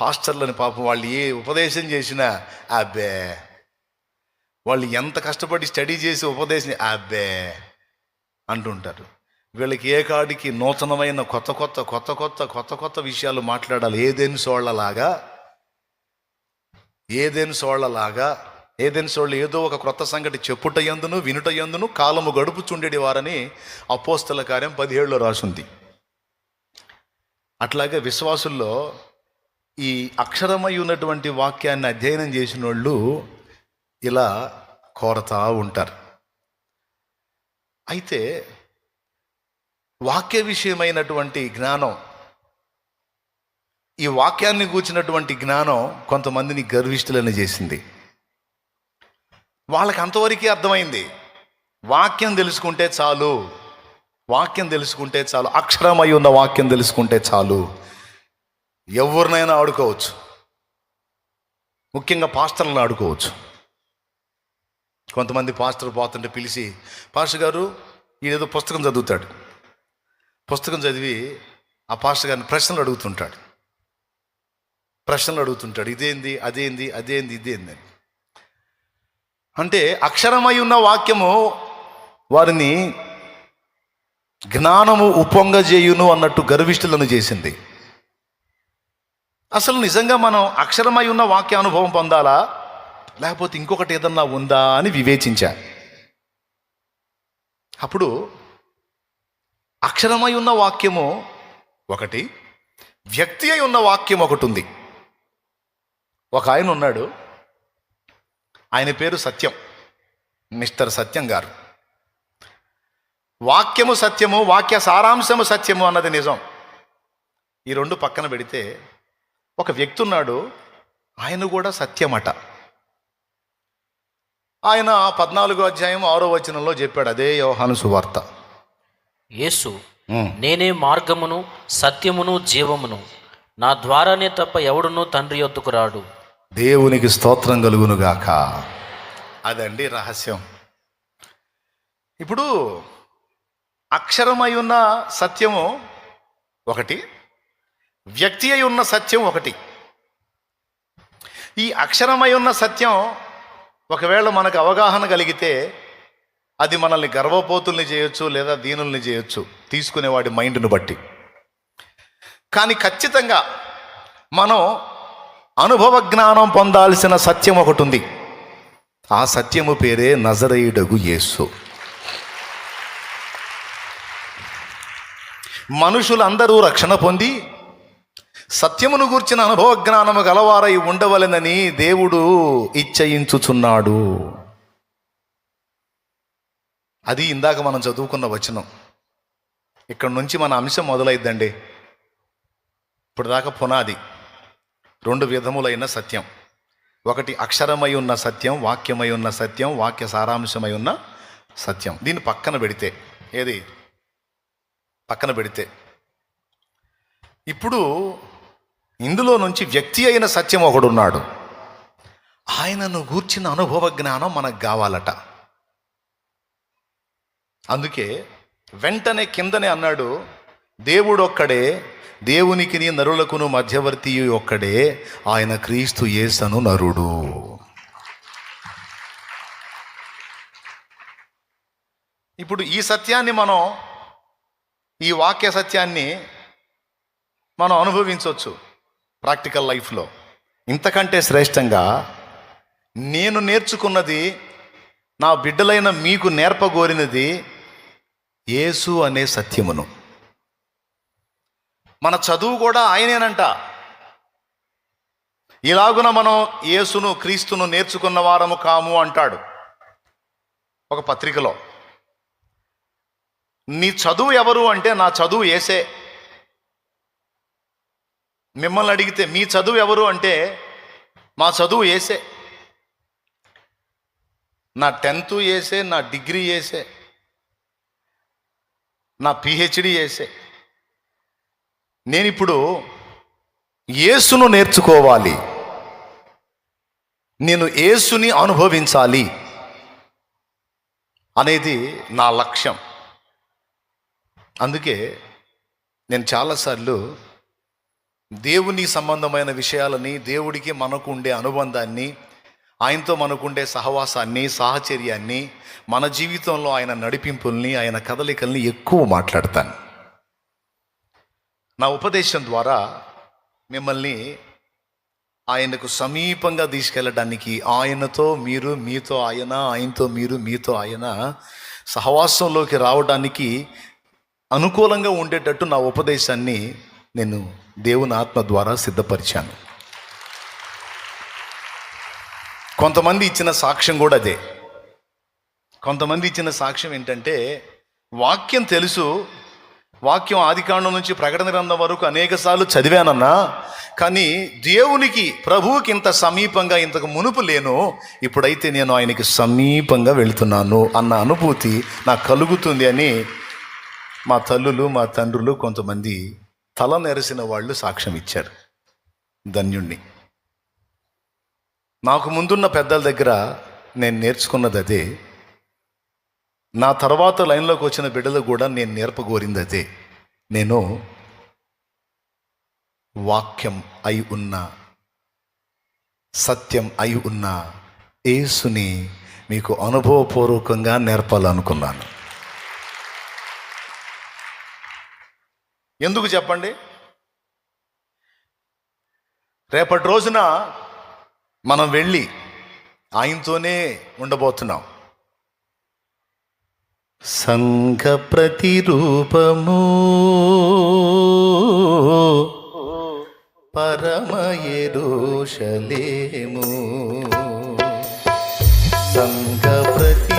పాస్టర్లని పాపం వాళ్ళు ఏ ఉపదేశం చేసినా అబ్బే. వాళ్ళు ఎంత కష్టపడి స్టడీ చేసి ఉపదేశం అబ్బే అంటుంటారు. వీళ్ళకి ఏ కాడికి నూతనమైన కొత్త కొత్త కొత్త కొత్త కొత్త కొత్త విషయాలు మాట్లాడాలి. ఏదేని సోళ్ళలాగా ఏదేని సోళ్ళలాగా ఏదేని సోళ్ళు ఏదో ఒక క్రొత్త సంగతి చెప్పుట ఎందును వినుట ఎందును కాలము గడుపుచుండేటి వారని అపోస్తల కార్యం పదిహేడులో రాసుంది. అట్లాగే విశ్వాసుల్లో ఈ అక్షరమై ఉన్నటువంటి వాక్యాన్ని అధ్యయనం చేసిన వాళ్ళు ఇలా కోరతా ఉంటారు. అయితే వాక్య విషయమైనటువంటి జ్ఞానం ఈ వాక్యాన్ని కూర్చున్నటువంటి జ్ఞానం కొంతమందిని గర్విష్ఠులని చేసింది. వాళ్ళకి అంతవరకే అర్థమైంది వాక్యం తెలుసుకుంటే చాలు వాక్యం తెలుసుకుంటే చాలు అక్షరమై ఉన్న వాక్యం తెలుసుకుంటే చాలు ఎవరినైనా ఆడుకోవచ్చు. ముఖ్యంగా పాస్టర్లను ఆడుకోవచ్చు. కొంతమంది పాస్టర్ పోతుంటే పిలిచి పాస్టర్ గారు ఈయనేదో పుస్తకం చదువుతాడు. పుస్తకం చదివి ఆ పాస్టర్ గారిని ప్రశ్నలు అడుగుతుంటాడు. ప్రశ్నలు అడుగుతుంటాడు. ఇదేంది? అదేంది? అదేంది? ఇదేంది? అని. అంటే అక్షరమై ఉన్న వాక్యము వారిని జ్ఞానము ఉప్పొంగజేయును అన్నట్టు గర్విష్ఠులను చేసింది. అసలు నిజంగా మనం అక్షరమై ఉన్న వాక్య అనుభవం పొందాలా? లేకపోతే ఇంకొకటి ఏదన్నా ఉందా అని వివేచించా. అప్పుడు అక్షరమై ఉన్న వాక్యము ఒకటి వ్యక్తి అయి ఉన్న వాక్యం ఒకటి ఉంది. ఒక ఆయన ఉన్నాడు. ఆయన పేరు సత్యం మిస్టర్ సత్యం గారు. వాక్యము సత్యము వాక్య సారాంశము సత్యము అన్నది నిజం. ఈ రెండు పక్కన పెడితే ఒక వ్యక్తి ఉన్నాడు ఆయన కూడా సత్యమట. ఆయన పద్నాలుగో అధ్యాయం ఆరో వచనంలో చెప్పాడు అదే యోహాను సువార్త. యేసు. నేనే మార్గమును సత్యమును జీవమును. నా ద్వారానే తప్ప ఎవడునూ తండ్రి యొద్దకు రాడు. దేవునికి స్తోత్రం కలుగునుగాక అదండి రహస్యం. ఇప్పుడు అక్షరమై ఉన్న సత్యము ఒకటి వ్యక్తి అయి ఉన్న సత్యం ఒకటి. ఈ అక్షరమై ఉన్న సత్యం ఒకవేళ మనకు అవగాహన కలిగితే అది మనల్ని గర్వపోతుల్ని చేయొచ్చు లేదా దీనుల్ని చేయొచ్చు. తీసుకునేవాడి మైండ్ను బట్టి. కానీ ఖచ్చితంగా మనం అనుభవ జ్ఞానం పొందాల్సిన సత్యం ఒకటి ఉంది ఆ సత్యము పేరే నజరేయుడగు యేసు. మనుషులందరూ రక్షణ పొంది సత్యమును గూర్చిన అనుభవ జ్ఞానము గలవారై ఉండవలెనని దేవుడు ఇచ్చయించుచున్నాడు. అది ఇందాక మనం చదువుకున్న వచనం. ఇక్కడ నుంచి మన అంశం మొదలైద్దండి. ఇప్పుడు దాకా పునాది. రెండు విధములైన సత్యం. ఒకటి అక్షరమై ఉన్న సత్యం వాక్యమై ఉన్న సత్యం వాక్య సారాంశమై ఉన్న సత్యం. దీన్ని పక్కన పెడితే ఏది? పక్కన పెడితే. ఇప్పుడు ఇందులో నుంచి వ్యక్తి అయిన సత్యం ఒకడున్నాడు. ఆయనను గూర్చిన అనుభవ జ్ఞానం మనకు కావాలట. అందుకే వెంటనే కిందనే అన్నాడు దేవుడు ఒక్కడే దేవునికిని నరులకును మధ్యవర్తి ఒక్కడే ఆయన క్రీస్తు యేసను నరుడు. ఇప్పుడు ఈ సత్యాన్ని మనం ఈ వాక్య సత్యాన్ని మనం అనుభవించవచ్చు ప్రాక్టికల్ లైఫ్లో. ఇంతకంటే శ్రేష్టంగా నేను నేర్చుకున్నది నా బిడ్డలైన మీకు నేర్పగోరినది యేసు అనే సత్యమును. మన చదువు కూడా ఆయనేనంట. ఇలాగున మనం యేసును క్రీస్తును నేర్చుకున్న వారము కాము అంటాడు. ఒక పత్రికలో నీ చదువు ఎవరు? అంటే నా చదువు ఏసే మిమ్మల్ని అడిగితే మీ చదువు ఎవరు? అంటే మా చదువు ఏసే. నా టెన్త్ ఏసే నా డిగ్రీ ఏసే. నా పిహెచ్డి చేసే నేను ఇప్పుడు యేసును నేర్చుకోవాలి. నేను ఏసుని అనుభవించాలి. అనేది నా లక్ష్యం. అందుకే నేను చాలాసార్లు దేవుని సంబంధమైన విషయాలని దేవుడికి మనకు ఉండే అనుబంధాన్ని ఆయనతో మనకుండే సహవాసాన్ని సాహచర్యాన్ని మన జీవితంలో ఆయన నడిపింపుల్ని ఆయన కదలికల్ని ఎక్కువ మాట్లాడతాను. నా ఉపదేశం ద్వారా మిమ్మల్ని ఆయనకు సమీపంగా తీసుకెళ్ళడానికి ఆయనతో మీరు మీతో ఆయన ఆయనతో మీరు మీతో ఆయన సహవాసంలోకి రావడానికి అనుకూలంగా ఉండేటట్టు నా ఉపదేశాన్ని నేను దేవుని ఆత్మ ద్వారా సిద్ధపరిచాను. కొంతమంది ఇచ్చిన సాక్ష్యం కూడా అదే. కొంతమంది ఇచ్చిన సాక్ష్యం ఏంటంటే వాక్యం తెలుసు వాక్యం ఆదికాండం నుంచి ప్రకటన గ్రంథం వరకు అనేక సార్లు చదివానన్నా కానీ దేవునికి ప్రభువుకి ఇంత సమీపంగా ఇంతకు మునుపు లేను ఇప్పుడైతే నేను ఆయనకి సమీపంగా వెళుతున్నాను అన్న అనుభూతి నాకు కలుగుతుంది అని మా తల్లులు మా తండ్రులు కొంతమంది తల నెరసిన వాళ్ళు సాక్ష్యం ఇచ్చారు ధన్యుణ్ణి. నాకు ముందున్న పెద్దల దగ్గర నేను నేర్చుకున్నది అదే. నా తర్వాత లైన్లోకి వచ్చిన బిడ్డలు కూడా నేను నేర్పగోరింది అదే. నేను వాక్యం అయి ఉన్న సత్యం అయి ఉన్న యేసుని మీకు అనుభవపూర్వకంగా నేర్పాలనుకున్నాను. ఎందుకు చెప్పండి? రేపటి రోజున మనం వెళ్ళి ఆయనతోనే ఉండబోతున్నాం. సంఘ ప్రతిరూపము పరమయరుషలేము సంఘ ప్రతి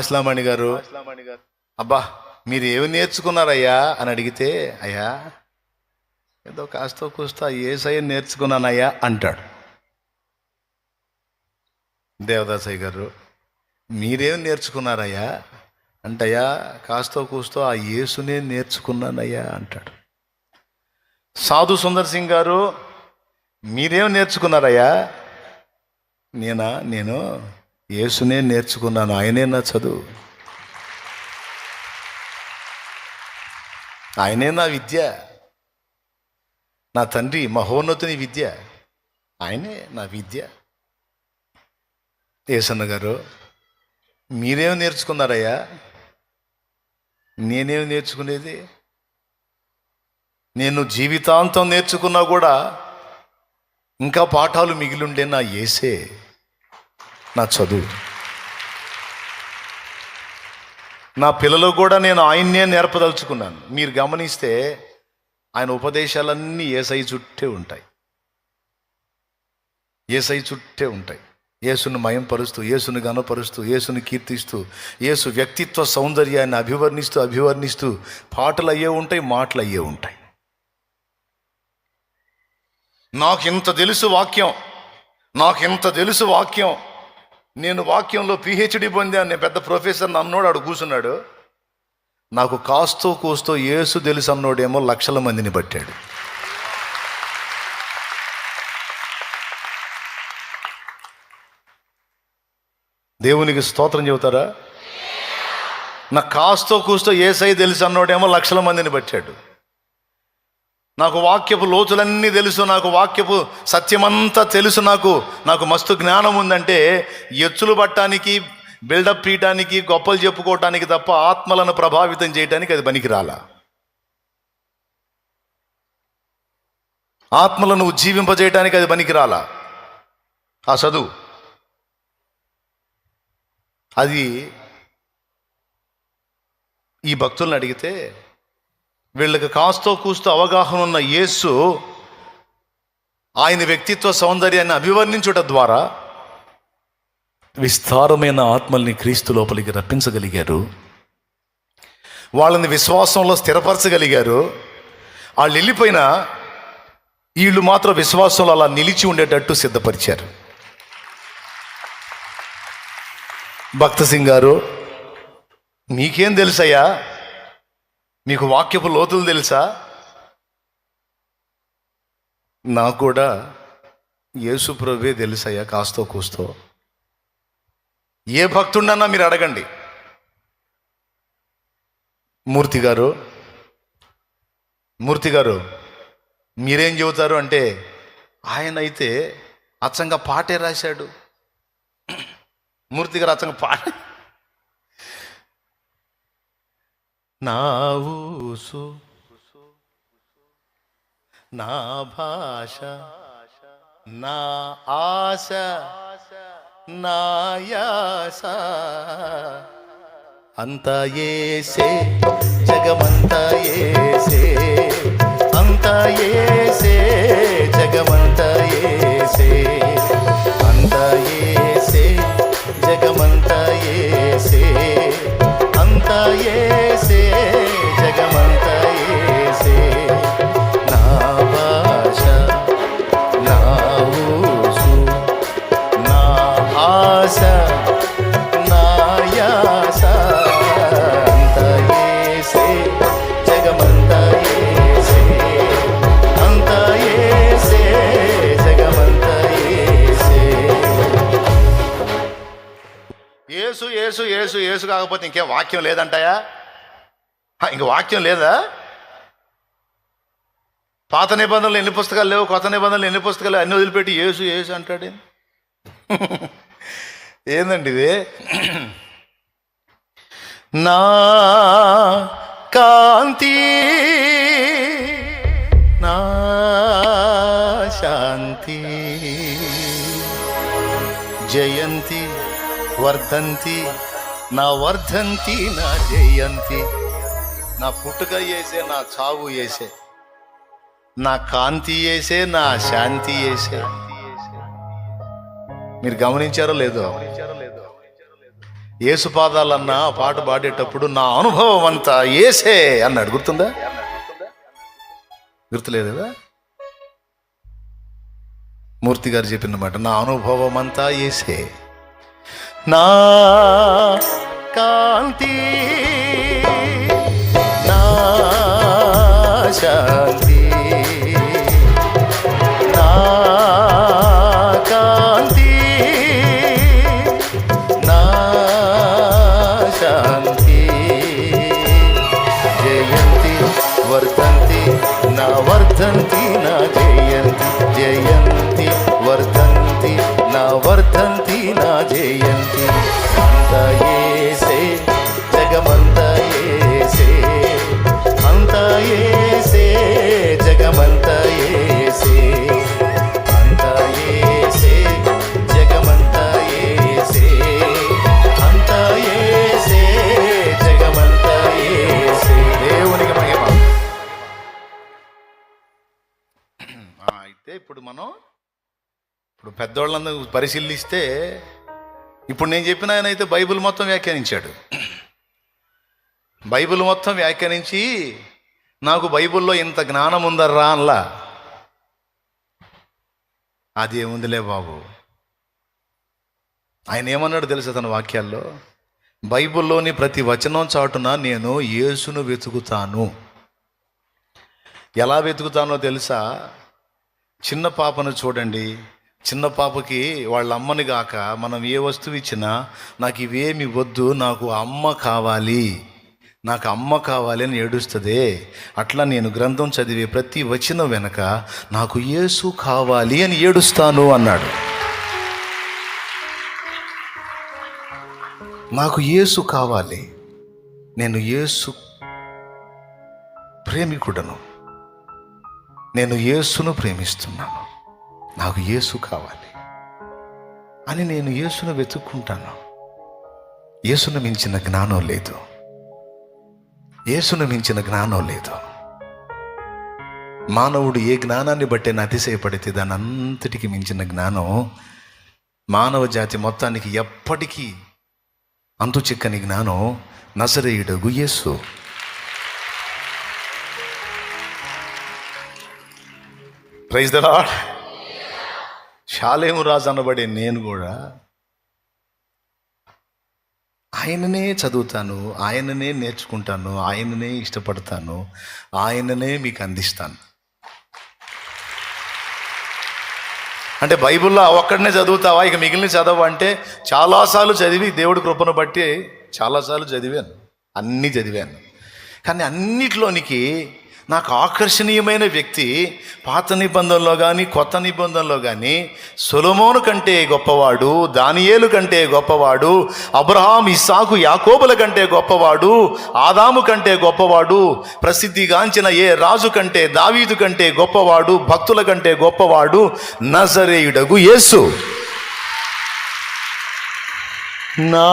మాస్లామణి గారు అబ్బా మీరు ఏమి నేర్చుకున్నారయ్యా? అని అడిగితే అయ్యా ఏదో కాస్త కూస్తా ఏసయ్య నేర్చుకున్నానయ్యా అంటాడు. దేవదాసయ్య గారు మీరేం నేర్చుకున్నారయ్యా? అంటయ్యా కాస్తో కూస్తో ఆ యేసునే నేర్చుకున్నానయ్యా అంటాడు. సాధు సుందర్ సింగ్ గారు మీరేం నేర్చుకున్నారయ్యా? నేనా? నేను యేసునే నేర్చుకున్నాను ఆయనే నా చదువు. ఆయనే నా విద్య. నా తండ్రి మహోన్నతుని విద్య. ఆయనే నా విద్య. యేసన్న గారు మీరేం నేర్చుకున్నారయ్యా? నేనేం నేర్చుకునేది? నేను జీవితాంతం నేర్చుకున్నా కూడా ఇంకా పాఠాలు మిగిలిండే నా ఏసే నా చదువు. నా పిల్లలు కూడా నేను ఆయన్నే నేర్పదలుచుకున్నాను. మీరు గమనిస్తే ఆయన ఉపదేశాలన్నీ ఏసై చుట్టే ఉంటాయి. ఏసై చుట్టే ఉంటాయి. యేసును మయంపరుస్తూ యేసును గనపరుస్తూ యేసును కీర్తిస్తూ యేసు వ్యక్తిత్వ సౌందర్యాన్ని అభివర్ణిస్తూ అభివర్ణిస్తూ పాటలు అయ్యే ఉంటాయి మాటలు అయ్యే ఉంటాయి. నాకు ఇంత తెలుసు వాక్యం. నాకు ఇంత తెలుసు వాక్యం. నేను వాక్యంలో పిహెచ్డి పొందాను. నేను పెద్ద ప్రొఫెసర్ అన్నోడు ఆడు కూర్చున్నాడు నాకు కాస్తో కూస్తో ఏసు తెలుసు అన్నోడేమో లక్షల మందిని పట్టాడు. దేవునికి స్తోత్రం చెబుతారా? నాకు కాస్తో కూస్తో ఏసై తెలుసు అన్నోడేమో లక్షల మందిని పట్టాడు. నాకు వాక్యపు లోతులన్నీ తెలుసు నాకు వాక్యపు సత్యమంతా తెలుసు నాకు నాకు మస్తు జ్ఞానం ఉందంటే ఎచ్చులు పట్టడానికి బిల్డప్ తీయటానికి గొప్పలు చెప్పుకోవటానికి తప్ప ఆత్మలను ప్రభావితం చేయడానికి అది పనికిరాలా? ఆత్మలను ఉజ్జీవింపజేయటానికి అది పనికిరాలా? ఆ చదువు. అది ఈ భక్తులను అడిగితే వీళ్ళకి కాస్తో కూస్తో అవగాహన ఉన్న యేసు ఆయన వ్యక్తిత్వ సౌందర్యాన్ని అభివర్ణించుట ద్వారా విస్తారమైన ఆత్మల్ని క్రీస్తు లోపలికి రప్పించగలిగారు. వాళ్ళని విశ్వాసంలో స్థిరపరచగలిగారు. వాళ్ళు వెళ్ళిపోయినా వీళ్ళు మాత్రం విశ్వాసంలో అలా నిలిచి ఉండేటట్టు సిద్ధపరిచారు. భక్త సింగ్ గారు మీకేం తెలుసయ్యా? మీకు వాక్యపు లోతులు తెలుసా? నాకు కూడా యేసు ప్రభువే తెలుసయ్యా కాస్తో కూస్తో. ఏ భక్తుండన్నా మీరు అడగండి. మూర్తి గారు మూర్తి గారు మీరేం చెబుతారు అంటే ఆయన అయితే అచ్చంగా పాటే రాశాడు. మూర్తి గారు అచ్చంగా పాట నా ఊసు నా భాష నా ఆశ నా యాస. అంత ఏసే జగమంత ఏసే అంత ఏ ఏసు ఏసు ఏసు ఏసు కాకపోతే ఇంకేం వాక్యం లేదంటాయా? ఇంక వాక్యం లేదా? పాత నిబంధనలు ఎన్ని పుస్తకాలు లేవు కొత్త నిబంధనలు ఎన్ని పుస్తకాలు అన్ని వదిలిపెట్టి ఏసు ఏసు అంటాడే ఏందండి ఇది? నా కాంతి నా శాంతి జయంతి వర్ధంతి నా వర్ధంతి నా జయంతి. నా పుట్టుక వేసే నా చావు వేసే నా కాంతి వేసే నా శాంతి వేసే మీరు గమనించారో లేదో? ఏసుపాదాలన్న ఆ పాట పాడేటప్పుడు నా అనుభవం అంతా ఏసే అన్నాడు గుర్తుందా గుర్తులేదు కదా మూర్తి గారు చెప్పిన మాట నా అనుభవం అంతా ఏసే నా కాంతి నా శాంతి నా కాంతి నా శాంతి. జయంతి వర్ధంతి నా వర్ధంతి నా జయంతి జయంతి వర్ధంతి నా వర్ధంతి నా జయంతి. అంత ఏసే జగమంత ఏసే. అంత ఏసే జగమంత ఏసే. అంత ఏసే జగమంత ఏసే. అంత ఏసే జగమంత ఏసే. దేవునికి మహిమ. అయితే ఇప్పుడు మనం ఇప్పుడు పెద్దోళ్ళందరూ పరిశీలిస్తే ఇప్పుడు నేను చెప్పిన ఆయన అయితే బైబిల్ మొత్తం వ్యాఖ్యానించాడు. బైబిల్ మొత్తం వ్యాఖ్యానించి నాకు బైబిల్లో ఇంత జ్ఞానం ఉందర్రా అనలా. అది ఏముందిలే బాబు? ఆయన ఏమన్నాడు తెలుసా తన వాక్యాల్లో? బైబిల్లోని ప్రతి వచనం చాటున నేను యేసును వెతుకుతాను. ఎలా వెతుకుతానో తెలుసా? చిన్న పాపను చూడండి. చిన్న పాపకి వాళ్ళ అమ్మని గాక మనం ఏ వస్తువు ఇచ్చినా నాకు ఇవేమి వద్దు నాకు అమ్మ కావాలి. నాకు అమ్మ కావాలి అని ఏడుస్తుంది. అట్లా నేను గ్రంథం చదివే ప్రతి వచనం వెనక నాకు యేసు కావాలి అని ఏడుస్తాను అన్నాడు. నాకు యేసు కావాలి. నేను యేసు ప్రేమికుడను. నేను యేసును ప్రేమిస్తున్నాను. నాకు యేసు కావాలి అని నేను యేసును వెతుక్కుంటాను. యేసును మించిన జ్ఞానం లేదు. యేసును మించిన జ్ఞానం లేదు. మానవుడు ఏ జ్ఞానాన్ని బట్టి అతిశయపడితే దాని అంతటికి మించిన జ్ఞానం మానవ జాతి మొత్తానికి ఎప్పటికీ అంతు చిక్కని జ్ఞానం నజరేయుడగు యేసు. Praise the lord. Shalemu Raju అనబడే నేను కూడా ఆయననే చదువుతాను ఆయననే నేర్చుకుంటాను ఆయననే ఇష్టపడతాను ఆయననే మీకు అందిస్తాను. అంటే బైబిల్లో ఒక్కడనే చదువుతావా? ఇక మిగిలిన చదవ అంటే చాలాసార్లు చదివి దేవుడి కృపను బట్టి చాలాసార్లు చదివాను అన్నీ చదివాను. కానీ అన్నిట్లోనికి నాకు ఆకర్షణీయమైన వ్యక్తి పాత నిబంధనలో కానీ కొత్త నిబంధనలో కానీ సొలమోను కంటే గొప్పవాడు దానియేలు కంటే గొప్పవాడు అబ్రహాం ఇస్సాకు యాకోబుల కంటే గొప్పవాడు ఆదాము కంటే గొప్పవాడు ప్రసిద్ధిగాంచిన ఏ రాజు కంటే దావీదు కంటే గొప్పవాడు భక్తుల కంటే గొప్పవాడు నజరేయుడగు యేసు. నా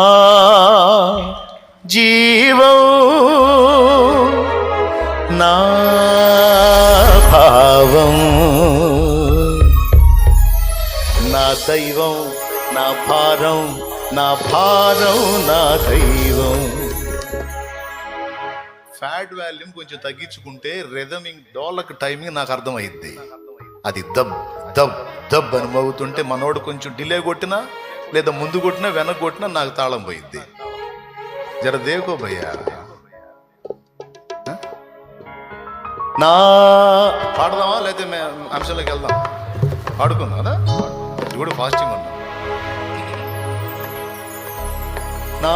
జీవం నా భావం. నా దైవం నా భారం నా భారం నా దైవం. ఫ్యాడ్ వాల్యూమ్ కొంచెం తగ్గించుకుంటే రిథమింగ్ డోలక్ టైమింగ్ నాకు అర్థమైద్ది. అది దబ్ దబ్ దబ్ అని మోగుతుంటే మనోడు కొంచెం డిలే కొట్టినా లేదా ముందు కొట్టినా వెనక కొట్టినా నాకు తాళం పోయిద్ది. జర దేకో భయ్యా. నా పాడదామా? లేకపోతే మేము అంశంలోకి వెళ్దాం. పాడుకుందాం కదా ఇది కూడా ఫాస్టింగ్ ఉన్నాం నా